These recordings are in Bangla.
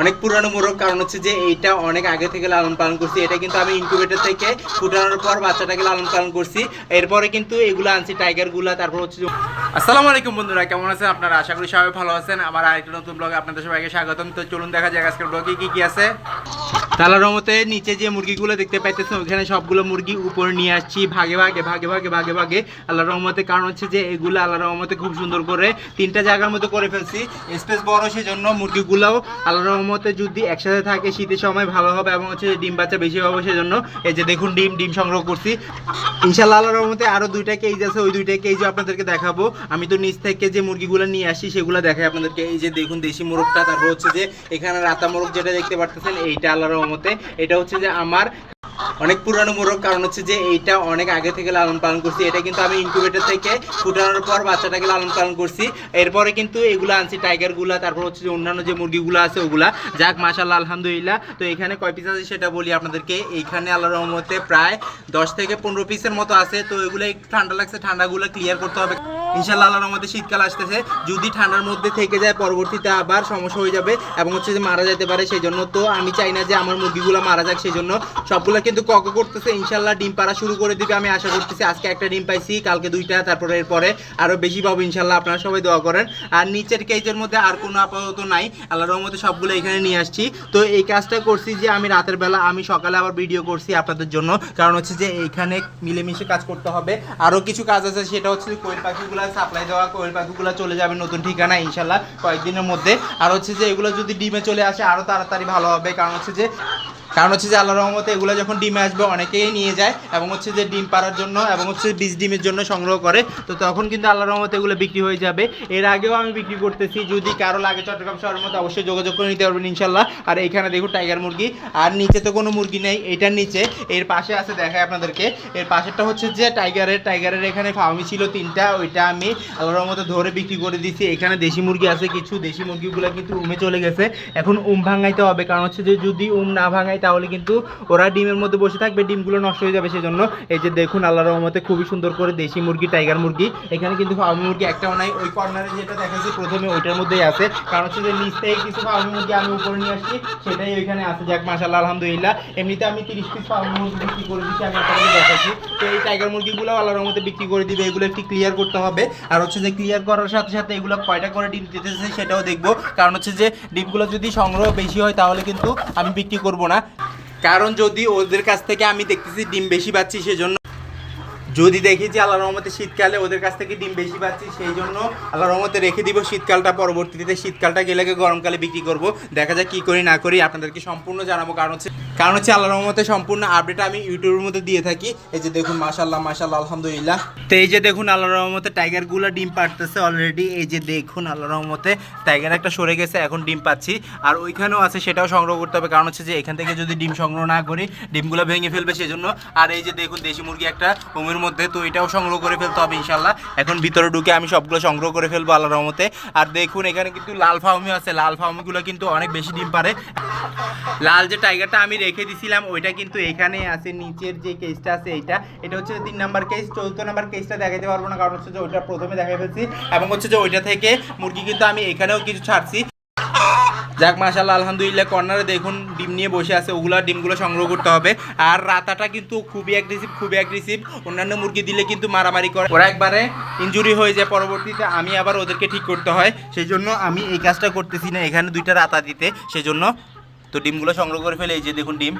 অনেক পুরানো মোরগ কারণ হচ্ছে যে এইটা অনেক আগে থেকে লালন পালন করছি। এটা কিন্তু আমি ইনকিউবেটর থেকে ফুটানোর পর বাচ্চাটাকে লালন পালন করছি। এরপরে কিন্তু এগুলো আনছি টাইগারগুলা, তারপর হচ্ছে আসসালামু আলাইকুম বন্ধুরা, কেমন আছেন আপনারা? আশা করি সবাই ভালো আছেন। আমার আরেকটা নতুন ব্লগে আপনাদের সবাইকে স্বাগতম। তো চলুন দেখা যাক আজকের ব্লগে কি কি আছে। তালা রহমতে নিচে যে মুরগিগুলো দেখতে পাইতেছেন, ওখানে সবগুলো মুরগি উপরে নিয়ে আসছি। ভাগে ভাগে ভাগে ভাগে ভাগে ভাগে। আল্লাহ রহমতে কারণ হচ্ছে যে এগুলো আল্লাহ রহমতে খুব সুন্দর করে তিনটা জায়গার মতো করে ফেলছি। স্পেস বড়, সেজন্য মুরগিগুলোও আল্লাহ রহমতে যদি একসাথে থাকে, শীতের সময় ভালো হবে এবং হচ্ছে ডিম বাচ্চা বেশি হবে, সেজন্য এই যে দেখুন ডিম ডিম সংগ্রহ করছি। ইনশাল্লাহ আল্লাহ রহমতে আরও দুইটা কেজ আছে, ওই দুইটা কেজ আপনাদেরকে দেখাবো। আমি তো নিচ থেকে যে মুরগিগুলো নিয়ে আসি সেগুলো দেখাই আপনাদেরকে। এই যে দেখুন দেশি মোরগটা, তারপর হচ্ছে যে এখানে রাতা মোরগ যেটা দেখতে পারতেছেন, এইটা আল্লাহ রহমতে এটা হচ্ছে যে আমার অনেক পুরানো মোরগ কারণ হচ্ছে যে এইটা অনেক আগে থেকে লালন পালন করছি। এটা কিন্তু আমি ইনকিউবেটর থেকে ফুটানোর পর বাচ্চাটাকে লালন পালন করছি। এরপরে কিন্তু এগুলো আনছি টাইগারগুলা, তারপর হচ্ছে যে অন্যান্য যে মুরগিগুলো আছে ওগুলা। যাক মাশাল্লাহ আলহামদুলিল্লাহ। তো এখানে কয় পিস আছে সেটা বলি আপনাদেরকে। এইখানে আল্লাহ রহমতে প্রায় দশ থেকে পনেরো পিসের মতো আছে। তো এগুলো ঠান্ডা লাগছে, ঠান্ডাগুলো ক্লিয়ার করতে হবে। ইনশাল্লাহ আল্লাহর রহমতে শীতকাল আসতেছে। যদি ঠান্ডার মধ্যে থেকে যায়, পরবর্তীতে আবার সমস্যা হয়ে যাবে এবং হচ্ছে যে মারা যেতে পারে সেই জন্য তো আমি চাই না যে আমার মুরগিগুলো মারা যাক সেই জন্য সবগুলো কিন্তু কক করতেছে, ইনশাল্লাহ ডিম পাড়া শুরু করে দিবে আমি আশা করতেছি। আজকে একটা ডিম পাইছি, কালকে দুইটা, তারপরে এরপরে আরও বেশি পাবো ইনশাল্লাহ, আপনারা সবাই দোয়া করেন। আর নিচের কেজের মধ্যে আর কোনো আপাতত নাই আল্লাহর রহমতে সবগুলো এখানে নিয়ে আসছি। তো এই কাজটা করছি যে আমি রাতের বেলা, আমি সকালে আবার ভিডিও করছি আপনাদের জন্য, কারণ হচ্ছে যে এইখানে মিলেমিশে কাজ করতে হবে। আরও কিছু কাজ আছে, সেটা হচ্ছে কোয়েল পাখিগুলো সাপ্লাই দেওয়া, কোয়েল পাখিগুলো চলে যাবে নতুন ঠিকানা ইনশাল্লাহ কয়েকদিনের মধ্যে। আর হচ্ছে যে এগুলো যদি ডিমে চলে আসে, আরও তাড়াতাড়ি ভালো হবে, কারণ হচ্ছে যে কারণ হচ্ছে যে আল্লাহ রহমতে এগুলো যখন ডিমে আসবে, অনেকেই নিয়ে যায় এবং হচ্ছে যে ডিম পাড়ার জন্য এবং হচ্ছে বীজ ডিমের জন্য সংগ্রহ করে। তো তখন কিন্তু আল্লাহ রহমতে এগুলো বিক্রি হয়ে যাবে। এর আগেও আমি বিক্রি করতেছি। যদি কারও লাগে চট্টগ্রাম শহরের মধ্যে অবশ্যই যোগাযোগ করে নিতে পারবেন ইনশাল্লাহ আর এখানে দেখুন টাইগার মুরগি। আর নিচে তো কোনো মুরগি নেই, এটার নিচে। এর পাশে আছে দেখায় আপনাদেরকে। এর পাশেরটা হচ্ছে যে টাইগারের। টাইগারের এখানে ফার্মি ছিল তিনটা, ওইটা আমি আল্লাহ রহমতে ধরে বিক্রি করে দিছি। এখানে দেশি মুরগি আছে কিছু। দেশি মুরগিগুলো কিন্তু উমে চলে গেছে। এখন উম ভাঙাইতে হবে। কারণ হচ্ছে যে যদি উম না ভাঙাই তাহলে কিন্তু ওরা ডিমের মধ্যে বসে থাকবে, ডিমগুলো নষ্ট হয়ে যাবে সেজন্য। এই যে দেখুন আল্লাহ রহমতে খুবই সুন্দর করে দেশি মুরগি, টাইগার মুরগি। এখানে কিন্তু ফার্মি মুরগি একটাও নাই, ওই কর্নারে যেটা দেখাচ্ছি প্রথমে ওইটার মধ্যেই আছে। কারণ হচ্ছে যে নিচ থেকে কিছু ফার্মি মুরগি আমি উপরে নিয়ে আসছি, সেটাই ওইখানে আছে। যাক মাসাল্লাহ আলহামদুলিল্লাহ। এমনিতে আমি তিরিশ পিস ফার্মি মুরগি বিক্রি করে দিচ্ছি আমি আপনাদের দেখাচ্ছি। তো এই টাইগার মুরগিগুলো আল্লাহ রহমতে বিক্রি করে দিবে, এগুলো একটু ক্লিয়ার করতে হবে। আর হচ্ছে যে ক্লিয়ার করার সাথে সাথে এগুলো কয়টা করে ডিম দিতেছে সেটাও দেখব। কারণ হচ্ছে যে ডিমগুলো যদি সংগ্রহ বেশি হয় তাহলে কিন্তু আমি বিক্রি করব না। কারণ যদি ওদের কাছ থেকে আমি দেখতেছি ডিম বেশি পাচ্ছি সেজন্য যদি দেখি যে আল্লাহ রহমতে শীতকালে ওদের কাছ থেকে ডিম বেশি পাচ্ছি, সেই জন্য আল্লাহ রহমতে রেখে দিব শীতকালটা পরবর্তীতে। শীতকালটা গেলে গরমকালে বিক্রি করব। দেখা যাক কি করি না করি আপনাদেরকে সম্পূর্ণ জানাব। কারণ হচ্ছে কারণ হচ্ছে আল্লাহ রহমতে সম্পূর্ণ আপডেট আমি ইউটিউবের মধ্যে দিয়ে থাকি। এই যে দেখুন মাশাল্লাহ মাশাল্লাহ আলহামদুলিল্লাহ। তো এই যে দেখুন আল্লাহ রহমতে টাইগারগুলো ডিম পাড়তেছে অলরেডি এই যে দেখুন আল্লাহ রহমতে টাইগার একটা সরে গেছে, এখন ডিম পাচ্ছি। আর ওইখানেও আছে, সেটাও সংগ্রহ করতে হবে। কারণ হচ্ছে যে এখান থেকে যদি ডিম সংগ্রহ না করি, ডিমগুলো ভেঙে ফেলবে সেজন্য। আর এই যে দেখুন, দেশি মুরগি একটা হোমের মধ্যে, তো এটাও সংগ্রহ করে ফেলতে হবে ইনশাল্লাহ এখন ভিতরে ঢুকে আমি সবগুলো সংগ্রহ করে ফেলব আল্লাহ রহমতে। আর দেখুন, এখানে কিন্তু লাল ফার্মি আছে। লাল ফার্মিগুলো কিন্তু অনেক বেশি ডিম পারে। লাল যে টাইগারটা আমি রেখে দিছিলাম, ওইটা কিন্তু এখানে আছে। নিচের যে কেসটা আছে, এইটা। এটা হচ্ছে তিন নাম্বার কেস চৌদ্দ নাম্বার কেসটা দেখাতে পারব না, কারণ হচ্ছে যে ওইটা প্রথমে দেখা ফেলছি। এবং হচ্ছে যে ওইটা থেকে মুরগি কিন্তু আমি এখানেও কিছু ছাড়ছি। যাক মাশাল্লাহ আলহামদুলিল্লাহ, কর্নারে দেখুন, ডিম নিয়ে বসে আছে, ওগুলা ডিমগুলো সংগ্রহ করতে হবে। আর রাতাটা কিন্তু খুবই অ্যাগ্রেসিভ খুবই অ্যাগ্রেসিভ অন্যান্য মুরগি দিলে কিন্তু মারামারি করে। ওরা একবারে ইঞ্জুরি হয়ে যায়, পরবর্তীতে আমি আবার ওদেরকে ঠিক করতে হয়। সেই জন্য আমি এই কাজটা করতেছি না, এখানে দুইটা রাতা দিতে। সেজন্য তো ডিমগুলো সংগ্রহ করে ফেলে, এই যে দেখুন ডিম।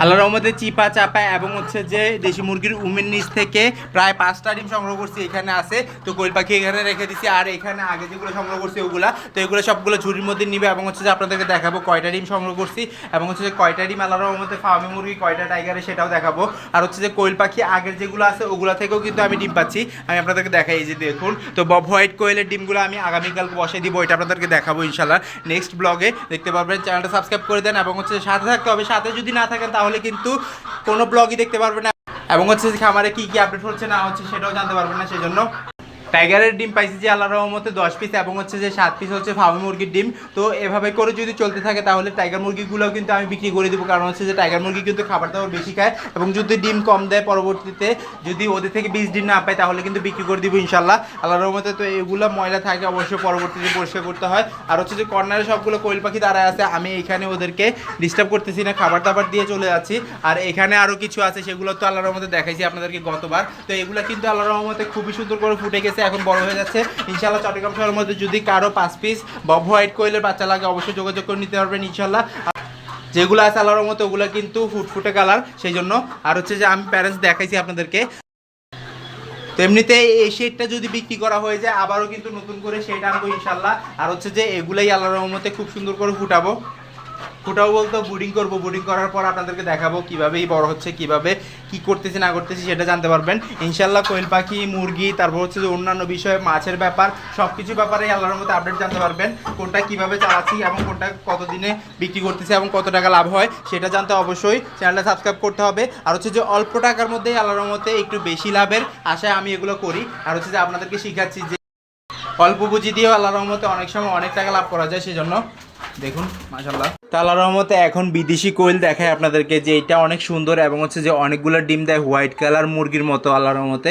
আল্লাহ রহমতে চিপা চাপা এবং হচ্ছে যে দেশি মুরগির উমের নিচ থেকে প্রায় পাঁচটা ডিম সংগ্রহ করছি, এখানে আছে। তো কোয়েল পাখি এখানে রেখে দিছি, আর এখানে আগে যেগুলো সংগ্রহ করছি ওগুলা, তো এগুলো সবগুলো ঝুড়ির মধ্যে নিবে এবং হচ্ছে যে আপনাদেরকে দেখাবো কয়টা ডিম সংগ্রহ করছি এবং হচ্ছে যে কয়টা ডিম আল্লাহ রহমতে ফার্মি মুরগি, কয়টা টাইগারে সেটাও দেখাবো। আর হচ্ছে যে কোয়েল পাখি আগের যেগুলো আছে ওগুলো থেকেও কিন্তু আমি ডিম পাচ্ছি। আমি আপনাদেরকে দেখাই এই যে দেখুন, তো বব হোয়াইট কোয়েলের ডিমগুলো আমি আগামীকাল বসে দিব, এটা আপনাদেরকে দেখাবো ইনশাল্লাহ নেক্সট ব্লগে দেখতে পারবেন চ্যানেলটা সাবস্ক্রাইব করে দেন এবং হচ্ছে সাথে থাকতে হবে। সাথে যদি না থাকেন তাহলে কিন্তু কোনো ব্লগই দেখতে পারবে না। এবং হচ্ছে যে খামারে কি কি আপডেট হচ্ছে না হচ্ছে সেটাও জানতে পারবে না সেই জন্য টাইগারের ডিম পাইছি যে আল্লাহ রহমতে দশ পিস এবং হচ্ছে যে সাত পিস হচ্ছে ফার্মি মুরগির ডিম। তো এভাবে করে যদি চলতে থাকে তাহলে টাইগার মুরগিগুলোও কিন্তু আমি বিক্রি করে দেবো। কারণ হচ্ছে যে টাইগার মুরগি কিন্তু খাবার দাবার বেশি খায় এবং যদি ডিম কম দেয় পরবর্তীতে যদি ওদের থেকে বিশ ডিম না পায় তাহলে কিন্তু বিক্রি করে দিব ইনশাল্লাহ আল্লাহ রহমতে তো এগুলো ময়লা থাকে অবশ্যই পরবর্তীতে পরিষ্কার করতে হয়। আর হচ্ছে যে কর্নারে সবগুলো কোয়েল পাখি দাঁড়ায় আছে, আমি এখানে ওদেরকে ডিস্টার্ব করতেছি না, খাবার দাবার দিয়ে চলে যাচ্ছি। আর এখানে আরও কিছু আছে, সেগুলো তো আল্লাহ রহমতে দেখাইছি আপনাদেরকে গতবার। তো এগুলো কিন্তু আল্লাহ রহমতে খুবই সুন্দর করে ফুটে গেছে। এখন বড় হয়ে যাচ্ছে। ইনশাল্লাহ চট্টগ্রাম শহরের মধ্যে যদি কারও পাঁচ পিস বব হোয়াইট কোয়েলের বাচ্চা লাগে, অবশ্যই যোগাযোগ করে নিতে পারবেন ইনশাল্লাহ যেগুলো আছে আল্লাহর মতো ওগুলো কিন্তু ফুটফুটে কালার সেই জন্য। আর হচ্ছে যে আমি প্যারেন্টস দেখাইছি আপনাদেরকে। তো এমনিতে এই শেডটা যদি বিক্রি করা হয়ে যায়, আবারও কিন্তু নতুন করে শেড আনব ইনশাল্লাহ আর হচ্ছে যে এগুলাই আল্লাহর রহমতে খুব সুন্দর করে ফুটাবো। ফুটাবো বলতো বুডিং করব বুডিং করার পর আপনাদেরকে দেখাবো কিভাবেই বড় হচ্ছে, কীভাবে কি করতেছি, না করতেছি, সেটা জানতে পারবেন। ইনশাল্লাহ কোয়েল পাখি, মুরগি, তারপর হচ্ছে যে অন্যান্য বিষয়ে, মাছের ব্যাপার সব কিছু ব্যাপারে আল্লাহর মতো আপডেট জানতে পারবেন, কোনটা কীভাবে চালাচ্ছি এবং কোনটা কতদিনে বিক্রি করতেছি এবং কত টাকা লাভ হয়, সেটা জানতে অবশ্যই চ্যানেলটা সাবস্ক্রাইব করতে হবে। আর হচ্ছে যে অল্প টাকার মধ্যেই আল্লাহর মতে একটু বেশি লাভের আশায় আমি এগুলো করি। আর হচ্ছে যে আপনাদেরকে শিখাচ্ছি যে অল্প পুঁজি দিয়েও আল্লাহ রহমতে অনেক সময় অনেক টাকা লাভ করা যায়, সেজন্য দেখুন মাশাল্লাহ তালার মতো এখন বিদেশি কোয়েল দেখায় আপনাদেরকে যে এটা অনেক সুন্দর এবং হচ্ছে যে অনেকগুলো ডিম দেয় হোয়াইট কালার মুরগির মতো আল্লাহ রহমতে।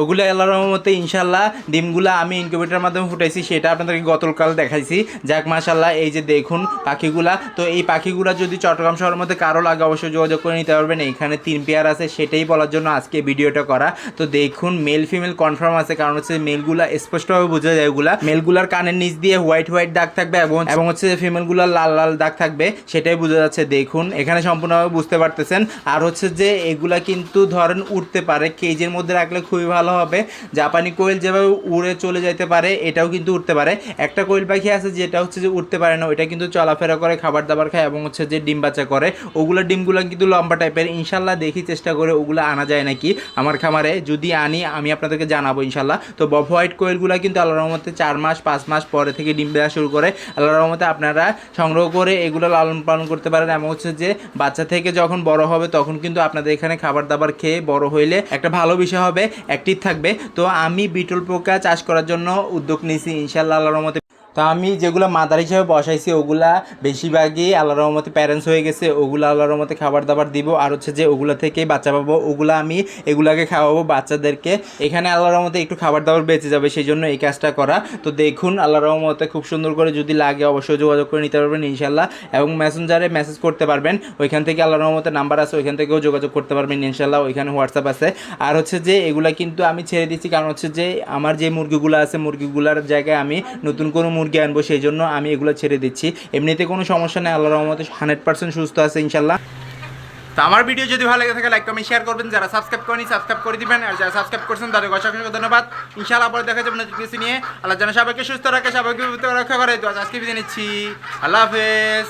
ওগুলো আল্লাহ রহমতে ইনশাল্লাহ ডিমগুলো আমি ইনকিউবেটার মাধ্যমে ফুটাইছি, সেটা আপনাদেরকে গতকাল দেখাইছি। যাক মাশাল্লাহ এই যে দেখুন পাখিগুলা। তো এই পাখিগুলা যদি চট্টগ্রাম শহরের মধ্যে কারও লাগে অবশ্যই যোগাযোগ করে নিতে পারবেন। এখানে তিন পেয়ার আছে, সেটাই বলার জন্য আজকে ভিডিওটা করা। তো দেখুন মেল ফিমেল কনফার্ম আছে, কারণ হচ্ছে মেলগুলা স্পষ্টভাবে বোঝা যায় ওগুলা। মেলগুলার কানের নিচ দিয়ে হোয়াইট হোয়াইট দাগ থাকবে এবং এবং হচ্ছে যে ফিমেলগুলার লাল লাল দাগ থাকবে, সেটাই বোঝা যাচ্ছে। দেখুন, এখানে সম্পূর্ণভাবে বুঝতে পারতেছেন। আর হচ্ছে যে এগুলা কিন্তু ধরেন উঠতে পারে কেজের মধ্যে রাখলে খুবই ভালো হবে, জাপানি কোয়েল যেভাবে উড়ে চলে যেতে পারে, এটাও কিন্তু উঠতে পারে। একটা কোয়েল পাখি আছে যেটা হচ্ছে যে উঠতে পারে না, ওইটা কিন্তু চলাফেরা করে খাবার দাবার খায় এবং হচ্ছে যে ডিম বাচ্চা করে। ওগুলো ডিমগুলো কিন্তু লম্বা টাইপের, ইনশাল্লাহ দেখি চেষ্টা করে ওগুলো আনা যায় নাকি আমার খামারে। যদি আনি, আমি আপনাদেরকে জানাব ইনশাল্লাহ। তো বব হোয়াইট কোয়েলগুলো কিন্তু আল্লাহ রহমতে চার মাস, পাঁচ মাস পরে থেকে ডিম দেওয়া শুরু করে। আল্লাহ রহমতে আপনারা সংগ্রহ করে এগুলো লালন পালন করতে পারেন এবং হচ্ছে যে বাচ্চা থেকে যখন বড় হবে, তখন কিন্তু আপনাদের এখানে খাবার দাবার খেয়ে বড় হইলে একটা ভালো বিষয় হবে। অ্যাক্টিভ থাকবে তো আমি বিটল পোকা চাষ করার জন্য উদ্যোগ নিয়েছি। ইনশাল্লাহ আল্লাহর রহমতে। তো আমি যেগুলো মাদার হিসেবে বসাইছি, ওগুলা বেশিরভাগই আল্লাহ রহমতে প্যারেন্টস হয়ে গেছে, ওগুলো আল্লাহ রহমতে খাবার দাবার দিব। আর হচ্ছে যে ওগুলো থেকে বাচ্চা পাবো, ওগুলো আমি এগুলাকে খাওয়াবো বাচ্চাদেরকে। এখানে আল্লাহ রহমতে একটু খাবার দাবার বেঁচে যাবে সেই জন্য এই কাজটা করা। তো দেখুন আল্লাহ রহমতে খুব সুন্দর করে যদি লাগে অবশ্যই যোগাযোগ করে নিতে পারবেন ইনশাল্লাহ এবং মেসেঞ্জারে মেসেজ করতে পারবেন। ওইখান থেকে আল্লাহ রহমতে নাম্বার আছে, ওইখান থেকেও যোগাযোগ করতে পারবেন ইনশাল্লাহ ওইখানে হোয়াটসঅ্যাপ আছে। আর হচ্ছে যে এগুলা কিন্তু আমি ছেড়ে দিচ্ছি, কারণ হচ্ছে যে আমার যে মুরগিগুলো আছে, মুরগিগুলার জায়গায় আমি নতুন কোনো মুরগি আনব সেই জন্য আমি এগুলো ছেড়ে দিচ্ছি। এমনিতে কোনো সমস্যা নেই আল্লাহ রহমতে হান্ড্রেড পার্সেন্ট সুস্থ আছে ইনশাল্লাহ তো আমার ভিডিও যদি ভালো লেগে থাকে লাইক কমেন্ট শেয়ার করবেন। যারা সাবস্ক্রাইব করেনি সাবস্ক্রাইব করে দিবেন। আর যারা সাবস্ক্রাইব করছেন তাদের অসংখ্য ধন্যবাদ। ইনশাআল্লাহ পরে দেখা যাবে নতুন কিছু নিয়ে। আল্লাহ যেন সবাইকে সুস্থ রাখে, সবাইকে রক্ষা করে তো আজকে বিদায় নিচ্ছি। আল্লাহ হাফেজ।